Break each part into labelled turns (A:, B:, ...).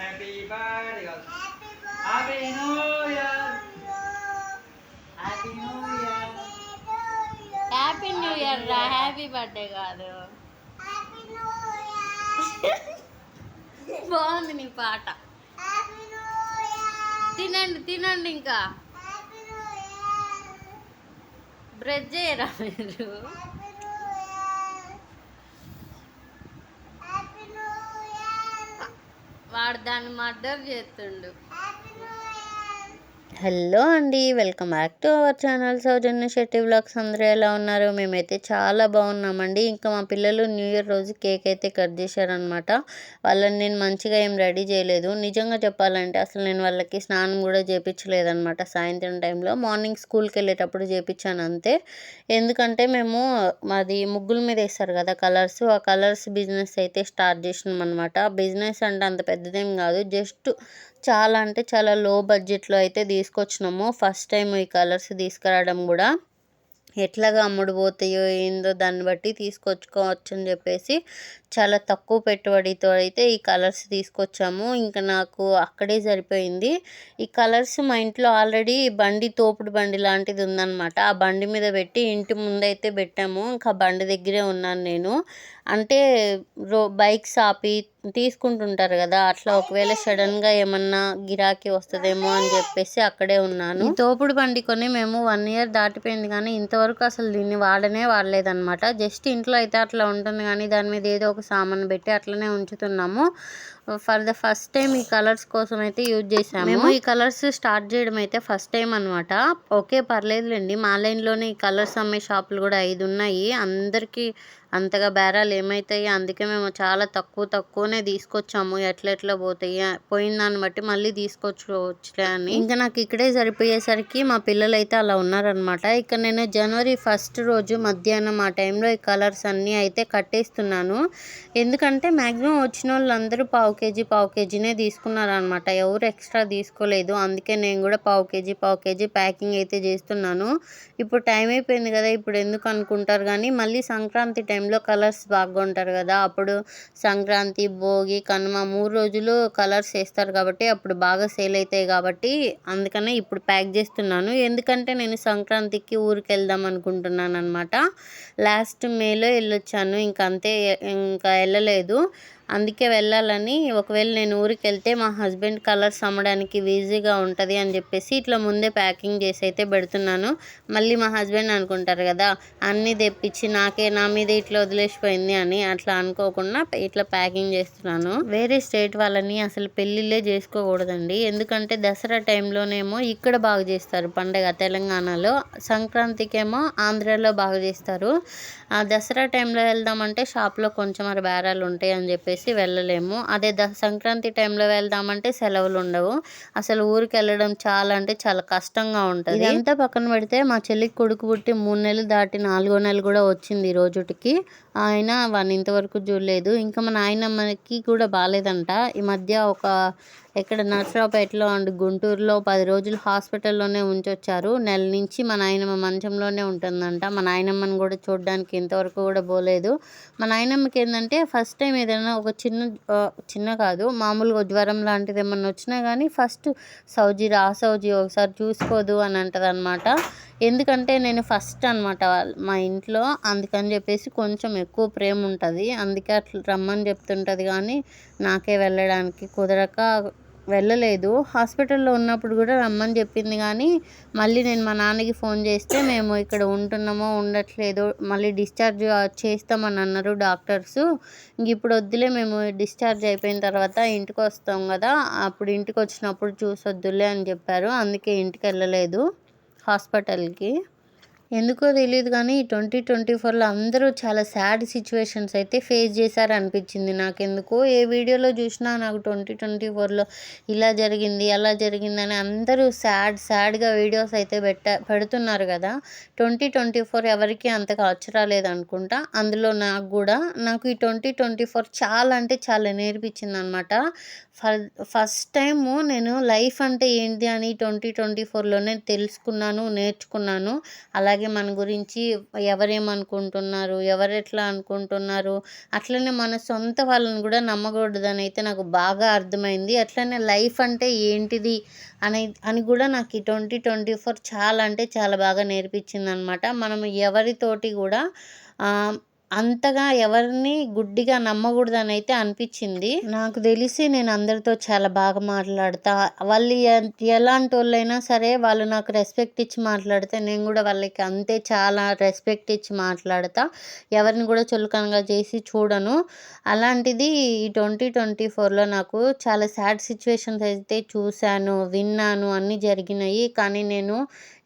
A: Happy birthday happy new year happy new year
B: happy new year రా. Happy birthday కాదు. బాగుంది నీ పాట. తినండి తినండి ఇంకా. బ్రెడ్ చేయరా మీరు? వాడు దాన్ని మర్డర్ చేస్తుండు. హలో అండి welcome back to our channel Soujanya Shetty vlogs అందరూ ఎలా ఉన్నారు? మేమైతే చాలా బాగున్నామండి. ఇంకా మా పిల్లలు న్యూ ఇయర్ రోజు కేక్ అయితే కట్ చేశారనమాట వాళ్ళని నేను మంచిగా ఏం రెడీ చేయలేదు. నిజంగా చెప్పాలంటే అసలు నేను వాళ్ళకి స్నానం కూడా చేపించలేదనమాట సాయంత్రం టైంలో మార్నింగ్ స్కూల్కి వెళ్ళేటప్పుడు చేపించాను అంతే. ఎందుకంటే మేము మాది ముగ్గుల మీద వేస్తారు కదా కలర్స్ ఆ కలర్స్ బిజినెస్ అయితే స్టార్ట్ చేసినాం అనమాట బిజినెస్ అంటే అంత పెద్దదేం కాదు. జస్ట్ చాలా అంటే చాలా లో బడ్జెట్లో అయితే తీసుకొచ్చినాము. ఫస్ట్ టైం ఈ కలర్స్ తీసుకురావడం కూడా. ఎట్లాగా అమ్ముడు పోతాయో ఏందో దాన్ని బట్టి తీసుకొచ్చుకోవచ్చు అని చెప్పేసి చాలా తక్కువ పెట్టుబడితో అయితే ఈ కలర్స్ తీసుకొచ్చాము. ఇంకా నాకు అక్కడే సరిపోయింది. ఈ కలర్స్ మా ఇంట్లో ఆల్రెడీ బండి తోపుడు బండి లాంటిది ఉందన్నమాట. ఆ బండి మీద పెట్టి ఇంటి ముందైతే పెట్టాము. ఇంకా బండి దగ్గరే ఉన్నాను నేను. అంటే రో బైక్స్ ఆపి తీసుకుంటుంటారు కదా అట్లా ఒకవేళ సడన్గా ఏమన్నా గిరాకీ వస్తుందేమో అని చెప్పేసి అక్కడే ఉన్నాను. తోపుడు బండి కొని మేము వన్ ఇయర్ దాటిపోయింది కానీ ఇంతవరకు అసలు దీన్ని వాడనే వాడలేదన్నమాట. జస్ట్ ఇంట్లో అయితే అట్లా ఉంటుంది కానీ దాని మీద ఏదో ఒక సామాన్ పెట్టి అట్లనే ఉంచుతున్నాము. ఫర్ ద ఫస్ట్ టైం ఈ కలర్స్ కోసం అయితే యూజ్ చేసాము మేము ఈ కలర్స్ స్టార్ట్ చేయడం అయితే ఫస్ట్ టైం అనమాట ఓకే పర్లేదులేండి. మా లైన్లోనే ఈ కలర్స్ అమ్మే షాపులు కూడా ఐదు ఉన్నాయి అందరికీ అంతగా బేరాలు ఏమవుతాయి అందుకే మేము చాలా తక్కువ తక్కువనే తీసుకొచ్చాము. ఎట్లా ఎట్లా పోతాయి? పోయిన దాన్ని బట్టి మళ్ళీ తీసుకొచ్చుకోవచ్చులే అని. ఇంకా నాకు ఇక్కడే సరిపోయేసరికి మా పిల్లలు అయితే అలా ఉన్నారనమాట ఇక నేను జనవరి ఫస్ట్ రోజు మధ్యాహ్నం ఆ టైంలో ఈ కలర్స్ అన్నీ అయితే కట్టేస్తున్నాను. ఎందుకంటే మ్యాక్సిమం వచ్చిన వాళ్ళందరూ పావు కేజీ పావు కేజీనే తీసుకున్నారనమాట ఎవరు ఎక్స్ట్రా తీసుకోలేదు. అందుకే నేను కూడా పావు కేజీ పావు కేజీ ప్యాకింగ్ అయితే చేస్తున్నాను. ఇప్పుడు టైం అయిపోయింది కదా ఇప్పుడు ఎందుకు అనుకుంటారు? కానీ మళ్ళీ సంక్రాంతి టైం టైంలో కలర్స్ బాగా ఉంటారు కదా అప్పుడు సంక్రాంతి భోగి కనుమ మూడు రోజులు కలర్స్ వేస్తారు కాబట్టి అప్పుడు బాగా సేల్ అవుతాయి కాబట్టి అందుకనే ఇప్పుడు ప్యాక్ చేస్తున్నాను. ఎందుకంటే నేను సంక్రాంతికి ఊరికి వెళ్దాం అనుకుంటున్నాను అనమాట లాస్ట్ మేలో వెళ్ళొచ్చాను ఇంకా అంతే ఇంకా వెళ్ళలేదు. అందుకే వెళ్ళాలని ఒకవేళ నేను ఊరికి వెళ్తే మా హస్బెండ్ కలర్స్ అమ్మడానికి ఈజీగా ఉంటుంది అని చెప్పేసి ఇట్లా ముందే ప్యాకింగ్ చేసి అయితే పెడుతున్నాను. మళ్ళీ మా హస్బెండ్ అనుకుంటారు కదా అన్నీ తెప్పించి నాకే నా మీద ఇట్లా వదిలేసిపోయింది అని అట్లా అనుకోకుండా ఇట్లా ప్యాకింగ్ చేస్తున్నాను. వేరే స్టేట్ వాళ్ళని అసలు పెళ్ళిళ్ళే చేసుకోకూడదండి. ఎందుకంటే దసరా టైంలోనేమో ఇక్కడ బాగా చేస్తారు పండగ తెలంగాణలో సంక్రాంతికేమో ఆంధ్రాలో బాగా చేస్తారు. ఆ దసరా టైంలో వెళ్దామంటే షాప్లో కొంచెం మరి బేరాలు ఉంటాయి అని చెప్పేసి వెళ్ళలేము. అదే ద సంక్రాంతి టైంలో వెళ్దామంటే సెలవులు ఉండవు. అసలు ఊరికి వెళ్ళడం చాలా అంటే చాలా కష్టంగా ఉంటుంది. ఇదంతా పక్కన పెడితే మా చెల్లికి కొడుకు పుట్టి మూడు నెలలు దాటి నాలుగో నెల కూడా వచ్చింది ఈ రోజుటికి. ఆయన వాడిని ఇంతవరకు చూడలేదు. ఇంకా మా నాయనమ్మకి కూడా బాగాలేదంట. ఈ మధ్య ఒక ఇక్కడ నర్సరావుపేటలో అండ్ గుంటూరులో పది రోజులు హాస్పిటల్లోనే ఉంచొచ్చారు. నెల నుంచి మా నాయనమ్మ మంచంలోనే ఉంటుందంట. మా నాయనమ్మని కూడా చూడడానికి ఇంతవరకు కూడా పోలేదు. మా నాయనమ్మకి ఏంటంటే ఫస్ట్ టైం ఏదైనా ఒక చిన్న చిన్న కాదు మామూలుగా జ్వరం లాంటిది ఏమన్నా వచ్చినా కానీ ఫస్ట్ సౌజీ రా సౌజీ ఒకసారి చూసుకోదు అని అంటది ఎందుకంటే నేను ఫస్ట్ అనమాట మా ఇంట్లో. అందుకని చెప్పేసి కొంచెం ఎక్కువ ప్రేమ ఉంటుంది. అందుకే అట్లా రమ్మని చెప్తుంటుంది కానీ నాకే వెళ్ళడానికి కుదరక వెళ్ళలేదు. హాస్పిటల్లో ఉన్నప్పుడు కూడా రమ్మని చెప్పింది కానీ మళ్ళీ నేను మా నాన్నకి ఫోన్ చేస్తే మేము ఇక్కడ ఉంటున్నామో ఉండట్లేదు మళ్ళీ డిశ్చార్జ్ చేస్తామని అన్నారు డాక్టర్స్. ఇంక ఇప్పుడు వద్దులే మేము డిశ్చార్జ్ అయిపోయిన తర్వాత ఇంటికి వస్తాం కదా అప్పుడు ఇంటికి వచ్చినప్పుడు చూసొద్దులే అని చెప్పారు. అందుకే ఇంటికి వెళ్ళలేదు. హాస్పిటల్కి ఎందుకో తెలియదు కానీ ట్వంటీ ట్వంటీ ఫోర్లో అందరూ చాలా సాడ్ సిచ్యువేషన్స్ అయితే ఫేస్ చేశారు అనిపించింది నాకెందుకో ఏ వీడియోలో చూసినా నాకు ట్వంటీ ట్వంటీ ఫోర్లో ఇలా జరిగింది అలా జరిగింది అని అందరూ సాడ్ సాడ్గా వీడియోస్ అయితే పెట్ట పెడుతున్నారు కదా. ట్వంటీ ట్వంటీ ఫోర్ ఎవరికి అంతగా వచ్చరాలేదు అనుకుంటా అందులో నాకు కూడా నాకు ఈ ట్వంటీ ట్వంటీ ఫోర్ చాలా అంటే చాలా నేర్పించింది అనమాట ఫస్ట్ టైము నేను లైఫ్ అంటే ఏంటి అని ట్వంటీ ట్వంటీ ఫోర్లోనే తెలుసుకున్నాను నేర్చుకున్నాను. అలాగే అలాగే మన గురించి ఎవరేమనుకుంటున్నారు ఎవరు ఎట్లా అనుకుంటున్నారు అట్లనే మన సొంత వాళ్ళని కూడా నమ్మకూడదని అయితే నాకు బాగా అర్థమైంది. అట్లనే లైఫ్ అంటే ఏంటిది అని అని కూడా నాకు ఈ ట్వంటీ ట్వంటీ ఫోర్ చాలా అంటే చాలా బాగా నేర్పించింది అనమాట మనం ఎవరితోటి కూడా అంతగా ఎవరిని గుడ్డిగా నమ్మకూడదని అయితే అనిపించింది. నాకు తెలిసి నేను అందరితో చాలా బాగా మాట్లాడతా వాళ్ళు ఎలాంటి వాళ్ళైనా సరే వాళ్ళు నాకు రెస్పెక్ట్ ఇచ్చి మాట్లాడితే నేను కూడా వాళ్ళకి అంతే చాలా రెస్పెక్ట్ ఇచ్చి మాట్లాడతా. ఎవరిని కూడా చులకనగా చేసి చూడను. అలాంటిది ఈ ట్వంటీ ట్వంటీ ఫోర్లో నాకు చాలా సాడ్ సిచ్యువేషన్స్ అయితే చూశాను విన్నాను అన్నీ జరిగినాయి. కానీ నేను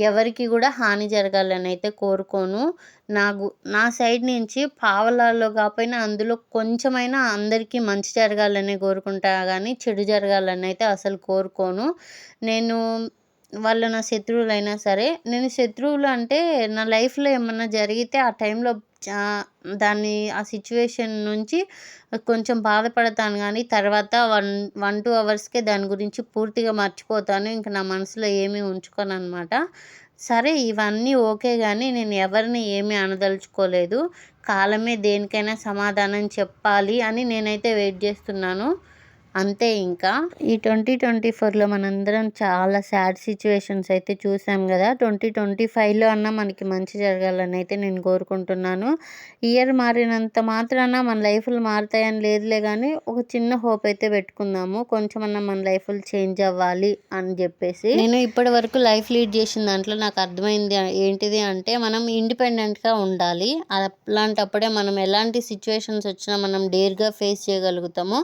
B: ఎవరికి కూడా హాని జరగాలని అయితే కోరుకోను. నా నా సైడ్ నుంచి పావలాల్లో కాకపోయినా అందులో కొంచెమైనా అందరికీ మంచి జరగాలని కోరుకుంటా కానీ చెడు జరగాలని అయితే అసలు కోరుకోను. నేను వాళ్ళు నా శత్రువులైనా సరే నేను శత్రువులు అంటే నా లైఫ్లో ఏమన్నా జరిగితే ఆ టైంలో దాన్ని ఆ సిచ్యువేషన్ నుంచి కొంచెం బాధపడతాను కానీ తర్వాత వన్ వన్ టూ అవర్స్కే దాని గురించి పూర్తిగా మర్చిపోతాను ఇంకా నా మనసులో ఏమీ ఉంచుకోను అనమాట సరే ఇవన్నీ ఓకే కానీ నేను ఎవరిని ఏమీ అనదలుచుకోలేదు. కాలమే దేనికైనా సమాధానం చెప్పాలి అని నేనైతే వెయిట్ చేస్తున్నాను. అంతే ఇంకా. ఈ ట్వంటీ ట్వంటీ ఫోర్లో మనందరం చాలా సాడ్ సిచ్యువేషన్స్ అయితే చూసాం కదా. ట్వంటీ ట్వంటీ ఫైవ్లో అన్నా మనకి మంచి జరగాలని అయితే నేను కోరుకుంటున్నాను. ఇయర్ మారినంత మాత్రాన మన లైఫ్లు మారుతాయని లేదులే కానీ ఒక చిన్న హోప్ అయితే పెట్టుకుందాము. కొంచెం కొంచెమన్నా మన లైఫ్లు చేంజ్ అవ్వాలి అని చెప్పేసి. నేను ఇప్పటి వరకు లైఫ్ లీడ్ చేసిన దాంట్లో నాకు అర్థమైంది ఏంటిది అంటే మనం ఇండిపెండెంట్గా ఉండాలి. అలాంటప్పుడే మనం ఎలాంటి సిచ్యువేషన్స్ వచ్చినా మనం డేర్గా ఫేస్ చేయగలుగుతాము.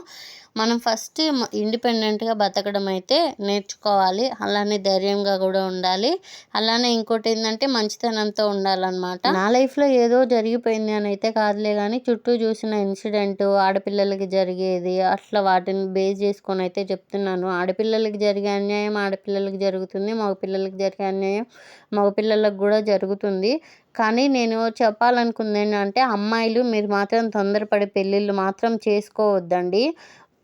B: మనం ఫస్ట్ ఫస్ట్ ఇండిపెండెంట్గా బతకడం అయితే నేర్చుకోవాలి. అలానే ధైర్యంగా కూడా ఉండాలి. అలానే ఇంకోటి ఏంటంటే మంచితనంతో ఉండాలన్నమాట. నా లైఫ్లో ఏదో జరిగిపోయింది అని అయితే కాదులే కానీ చుట్టూ చూసిన ఇన్సిడెంట్ ఆడపిల్లలకి జరిగేది అట్లా వాటిని బేస్ చేసుకొని అయితే చెప్తున్నాను. ఆడపిల్లలకి జరిగే అన్యాయం ఆడపిల్లలకి జరుగుతుంది మగపిల్లలకి జరిగే అన్యాయం మగపిల్లలకు కూడా జరుగుతుంది. కానీ నేను చెప్పాలనుకుంది ఏంటంటే అమ్మాయిలు మీరు మాత్రం తొందరపడి పెళ్ళిళ్ళు మాత్రం చేసుకోవద్దండి.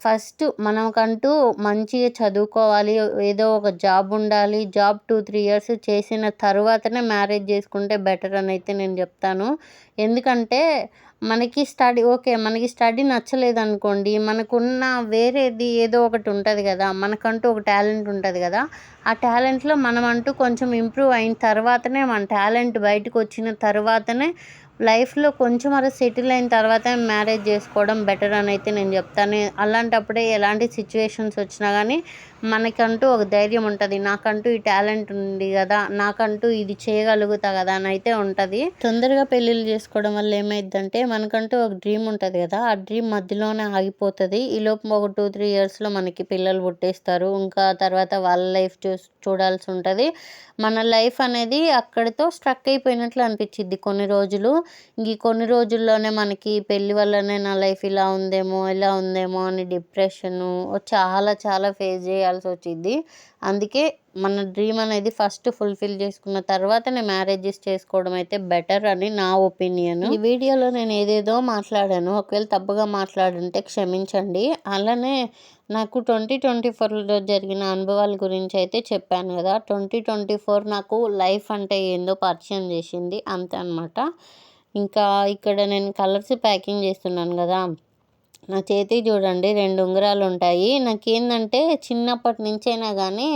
B: ఫస్ట్ మనకంటూ మంచిగా చదువుకోవాలి ఏదో ఒక జాబ్ ఉండాలి జాబ్ టూ త్రీ ఇయర్స్ చేసిన తర్వాతనే మ్యారేజ్ చేసుకుంటే బెటర్ అని అయితే నేను చెప్తాను. ఎందుకంటే మనకి స్టడీ ఓకే మనకి స్టడీ నచ్చలేదు అనుకోండి మనకున్న వేరేది ఏదో ఒకటి ఉంటుంది కదా మనకంటూ ఒక టాలెంట్ ఉంటుంది కదా ఆ టాలెంట్లో మనం అంటూ కొంచెం ఇంప్రూవ్ అయిన తర్వాతనే మన టాలెంట్ బయటకు వచ్చిన తర్వాతనే లైఫ్లో కొంచెం అలా సెటిల్ అయిన తర్వాత మ్యారేజ్ చేసుకోవడం బెటర్ అని అయితే నేను చెప్తాను. అలాంటప్పుడే ఎలాంటి సిచ్యువేషన్స్ వచ్చినా కానీ మనకంటూ ఒక ధైర్యం ఉంటుంది. నాకంటూ ఈ టాలెంట్ ఉంది కదా నాకంటూ ఇది చేయగలుగుతా కదా అని అయితే ఉంటుంది. తొందరగా పెళ్ళిళ్ళు చేసుకోవడం వల్ల ఏమైందంటే మనకంటూ ఒక డ్రీమ్ ఉంటుంది కదా ఆ డ్రీమ్ మధ్యలోనే ఆగిపోతుంది. ఈ లోపు ఒక టూ త్రీ ఇయర్స్లో మనకి పిల్లలు పుట్టేస్తారు. ఇంకా తర్వాత వాళ్ళ లైఫ్ చూ చూడాల్సి ఉంటుంది. మన లైఫ్ అనేది అక్కడితో స్ట్రక్ అయిపోయినట్లు అనిపించింది కొన్ని రోజులు. ఈ కొన్ని రోజుల్లోనే మనకి పెళ్ళి వల్లనే నా లైఫ్ ఇలా ఉందేమో ఇలా ఉందేమో అని డిప్రెషను చాలా చాలా ఫేస్ చేయాల్సి వచ్చింది అందుకే మన డ్రీమ్ అనేది ఫస్ట్ ఫుల్ఫిల్ చేసుకున్న తర్వాతనే మ్యారేజెస్ చేసుకోవడం అయితే బెటర్ అని నా ఒపీనియన్. ఈ వీడియోలో నేను ఏదేదో మాట్లాడాను. ఒకవేళ తప్పుగా మాట్లాడుంటే క్షమించండి. అలానే నాకు ట్వంటీ ట్వంటీ ఫోర్లో జరిగిన అనుభవాల గురించి అయితే చెప్పాను కదా. ట్వంటీ ట్వంటీ ఫోర్ నాకు లైఫ్ అంటే ఏందో పరిచయం చేసింది. అంతే అనమాట ఇంకా ఇక్కడ నేను కలర్స్ ప్యాకింగ్ చేస్తున్నాను కదా. నా చేతికి చూడండి రెండు ఉంగరాలు ఉంటాయి. నాకేందంటే చిన్నప్పటి నుంచైనా కానీ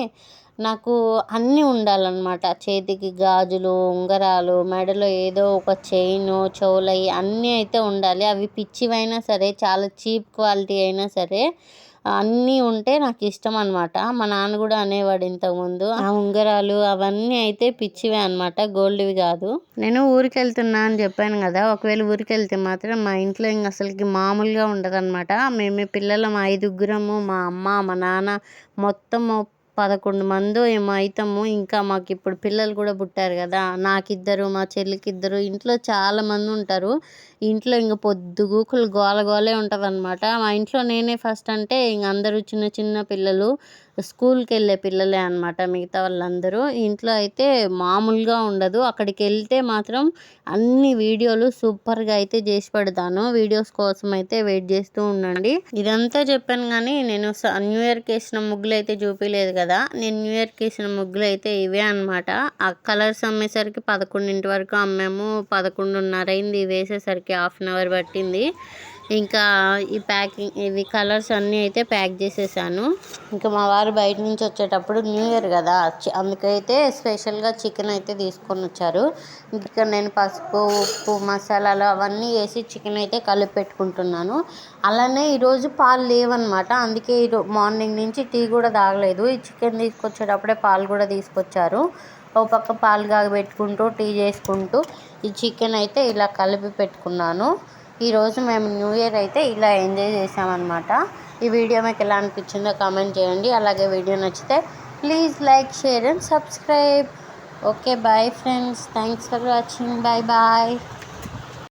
B: నాకు అన్నీ ఉండాలన్నమాట. చేతికి గాజులు ఉంగరాలు మెడలో ఏదో ఒక చైన్ చెవులవి అన్నీ అయితే ఉండాలి. అవి పిచ్చివైనా సరే చాలా చీప్ క్వాలిటీ అయినా సరే అన్నీ ఉంటే నాకు ఇష్టం అనమాట మా నాన్న కూడా అనేవాడు ఇంతకుముందు. ఆ ఉంగరాలు అవన్నీ అయితే పిచ్చివే అనమాట గోల్డ్వి కాదు. నేను ఊరికి వెళ్తున్నా అని చెప్పాను కదా ఒకవేళ ఊరికి వెళ్తే మాత్రం మా ఇంట్లో ఇంక అసలుకి మామూలుగా ఉండదనమాట మేము పిల్లలం ఐదుగురము మా అమ్మ మా నాన్న మొత్తము పదకొండు మందో ఏమో అవుతాము ఇంకా మాకు ఇప్పుడు పిల్లలు కూడా పుట్టారు కదా నాకిద్దరు మా చెల్లికి ఇద్దరు ఇంట్లో చాలా మంది ఉంటారు. ఇంట్లో ఇంక పొద్దుగూకులు గోల గోలే ఉంటుందన్నమాట. మా ఇంట్లో నేనే ఫస్ట్ అంటే ఇంక అందరూ చిన్న చిన్న పిల్లలు స్కూల్కి వెళ్ళే పిల్లలే అనమాట మిగతా వాళ్ళందరూ. ఇంట్లో అయితే మామూలుగా ఉండదు. అక్కడికి వెళ్తే మాత్రం అన్ని వీడియోలు సూపర్గా అయితే చేసి పెడతాను. వీడియోస్ కోసం అయితే వెయిట్ చేస్తూ ఉండండి. ఇదంతా చెప్పాను కానీ నేను స- న్యూ ఇయర్కి వేసిన ముగ్గులు అయితే చూపించలేదు కదా. నేను న్యూ ఇయర్కి వేసిన ముగ్గులు అయితే ఇవే అనమాట ఆ కలర్స్ అమ్మేసరికి పదకొండింటి వరకు అమ్మాము. పదకొండున్నర అయింది వేసేసరికి హాఫ్ అన్ అవర్ పట్టింది. ఇంకా ఈ ప్యాకింగ్ ఇవి కలర్స్ అన్నీ అయితే ప్యాక్ చేసేసాను. ఇంకా మా వారు బయట నుంచి వచ్చేటప్పుడు న్యూ ఇయర్ కదా అందుకైతే స్పెషల్గా చికెన్ అయితే తీసుకొని వచ్చారు. ఇంకా నేను పసుపు ఉప్పు మసాలాలు అవన్నీ వేసి చికెన్ అయితే కలిపి పెట్టుకుంటున్నాను. అలానే ఈరోజు పాలు లేవన్నమాట అందుకే ఈరో మార్నింగ్ నుంచి టీ కూడా తాగలేదు. ఈ చికెన్ తీసుకొచ్చేటప్పుడే పాలు కూడా తీసుకొచ్చారు. ఓ పక్క పాలు కాగబెట్టుకుంటూ టీ చేసుకుంటూ ఈ చికెన్ అయితే ఇలా కలిపి పెట్టుకున్నాను. ఈరోజు మేము న్యూ ఇయర్ అయితే ఇలా ఎంజాయ్ చేసామన్నమాట. ఈ వీడియో మీకు ఎలా అనిపించిందో కామెంట్ చేయండి. అలాగే వీడియో నచ్చితే please like share and subscribe. Okay bye friends. Thanks for watching. Bye bye.